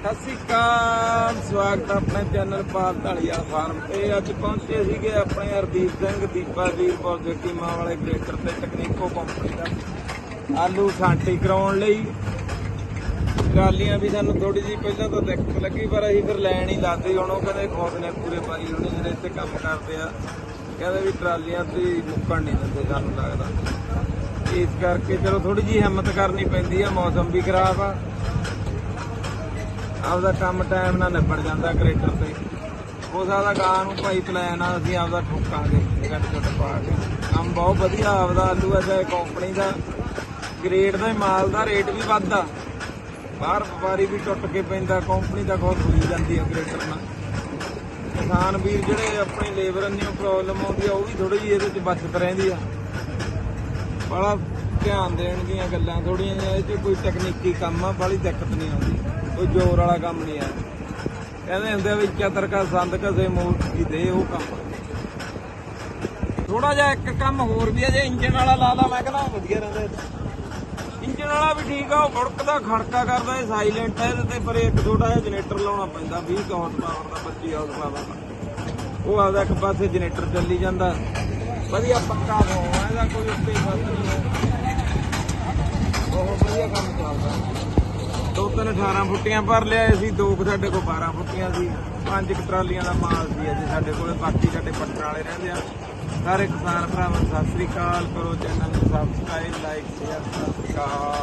ਸਤਿ ਸ਼੍ਰੀ ਅਕਾਲ, ਸਵਾਗਤ ਹੈ ਆਪਣੇ ਚੈਨਲ ਪਾਲ ਢਾਲੀਆ ਫਾਰਮ ਤੇ। ਅੱਜ ਪਹੁੰਚੇ ਸੀਗੇ ਆਪਣੇ ਹਰਦੀਪ ਸਿੰਘ, ਦੀਪਾ ਵੀਰਪੁਰ ਦੇ ਮਾਂ ਵਾਲੇ ਗ੍ਰੇਟਰ ਤੇ ਟੈਕਨੀਕੋ ਕੰਪਨੀ ਦਾ। ਆਲੂ ਛਾਂਟੀ ਕਰਾਉਣ ਲਈ। ਟਰਾਲੀਆਂ ਵੀ ਸਾਨੂੰ ਥੋੜੀ ਜਿਹੀ ਪਹਿਲਾਂ ਤਾਂ ਦਿੱਕਤ ਲੱਗੀ, ਪਰ ਅਸੀਂ ਫਿਰ ਲੈਣ ਹੀ ਲਾਤੇ। ਹੁਣ ਉਹ ਕਹਿੰਦੇ ਖੁਦ ਨੇ ਪੂਰੇ ਪਾਈ ਹੋਣੇ, ਜਿਹੜੇ ਇੱਥੇ ਕੰਮ ਕਰਦੇ ਆ। ਕਹਿੰਦੇ ਵੀ ਟਰਾਲੀਆਂ ਤੇ ਮੁੱਕਣ ਨਹੀਂ ਦਿੰਦੇ, ਸਾਨੂੰ ਲੱਗਦਾ। ਇਸ ਕਰਕੇ ਚਲੋ ਥੋੜੀ ਜਿਹੀ ਹਿੰਮਤ ਕਰਨੀ ਪੈਂਦੀ ਆ, ਮੌਸਮ ਵੀ ਖਰਾਬ ਆ। ਆਪਦਾ ਕੰਮ ਟਾਈਮ ਨਾਲ ਨਿਬੜ ਜਾਂਦਾ ਕ੍ਰੇਟਰ ਤੇ। ਹੋ ਸਕਦਾ ਗਾਂ ਨੂੰ ਭਾਈ ਲਾਈਨ ਆ, ਅਸੀਂ ਆਪਦਾ ਠੋਕਾਂਗੇ ਗੱਡ ਗੱਡ ਪਾ ਕੇ। ਕੰਮ ਬਹੁਤ ਵਧੀਆ, ਆਪਦਾ ਆਲੂ ਆ ਚਾਹੇ ਕੰਪਨੀ ਦਾ। ਗ੍ਰੇਡ ਦਾ ਮਾਲ ਦਾ ਰੇਟ ਵੀ ਵੱਧਦਾ। ਬਾਹਰ ਵਪਾਰੀ ਵੀ ਟੁੱਟ ਕੇ ਪੈਂਦਾ ਕੰਪਨੀ ਦਾ ਬਹੁਤ ਹੋਈ ਜਾਂਦੀ ਆ ਕ੍ਰੇਟਰ ਨਾਲ। ਕਿਸਾਨ ਵੀਰ ਜਿਹੜੇ ਆਪਣੇ ਲੇਬਰ ਨੂੰ ਪ੍ਰੋਬਲਮ ਆਉਂਦੀ ਆ, ਉਹ ਵੀ ਥੋੜੀ ਜਿਹੀ ਇਹਦੇ ਚ ਬਚਤ ਰਹਿੰਦੀ ਆ। ਬੜਾ ਧਿਆਨ ਦੇਣ ਦੀਆਂ ਗੱਲਾਂ ਥੋੜੀਆਂ ਜਿਹੀਆਂ, ਇਹ 'ਚ ਕੋਈ ਤਕਨੀਕੀ ਕੰਮ ਆ ਬੜੀ ਦਿੱਕਤ ਨਹੀਂ ਆਉਂਦੀ। ਕੋਈ ਜ਼ੋਰ ਵਾਲਾ ਕੰਮ ਨਹੀਂ ਆ ਕਹਿੰਦੇ ਹੁੰਦੇ ਵੀ ਚਤਰ ਕਾ ਸੰਦ ਕਸੇ ਮੂਰਤੀ ਦੇ ਉਹ ਕੰਮ। ਥੋੜਾ ਜਿਹਾ ਇੱਕ ਕੰਮ ਹੋਰ ਵੀ ਆ ਜੇ ਇੰਜਨ ਵਾਲਾ ਲਾ ਲਾ, ਮੈਂ ਕਹਿੰਦਾ ਵਧੀਆ ਰਹਿੰਦਾ ਇੰਜਨ ਵਾਲਾ ਵੀ ਠੀਕ ਆ, ਉਹ ਬੜਕਦਾ ਖੜਕਾ ਕਰਦਾ, ਇਹ ਸਾਇਲੈਂਟ ਹੈ ਇਹਦੇ ਤੇ ਪਰ ਇੱਕ ਛੋਟਾ ਜਿਹਾ ਜਨਰੇਟਰ ਲਾਉਣਾ ਪੈਂਦਾ 20 ਹਾਰਸ ਪਾਵਰ ਦਾ 25 ਹਾਰਸ ਪਾਵਰ ਦਾ। ਉਹ ਆਪਦਾ ਇੱਕ ਪਾਸੇ ਜਨਰੇਟਰ ਚੱਲੀ ਜਾਂਦਾ। ਵਧੀਆ ਪੱਕਾ ਹੋਇਆ ਇਹਦਾ ਕੋਈ ਉੱਤੇ ਫ਼ਰਕ ਨਹੀਂ ਬਹੁਤ ਵਧੀਆ ਕੰਮ ਚੱਲਦਾ। ਦੋ ਤਿੰਨ 18 ਫੁੱਟੀਆਂ ਭਰ ਲਿਆਏ ਸੀ, ਦੋ ਕੁ ਸਾਡੇ ਕੋਲ 12 ਫੁੱਟੀਆਂ ਸੀ, ਪੰਜ ਕੁ ਟਰਾਲੀਆਂ ਦਾ ਮਾਲ ਸੀ ਅਜੇ ਸਾਡੇ ਕੋਲੇ, ਬਾਕੀ ਸਾਡੇ ਪੱਟਣ ਵਾਲੇ ਰਹਿੰਦੇ ਆ। ਸਾਰੇ ਕਿਸਾਨ ਭਰਾਵਾਂ ਸਤਿ ਸ੍ਰੀ ਅਕਾਲ ਕਰੋ, ਚੈਨਲ ਨੂੰ subscribe like share Sat Sri ਅਕਾਲ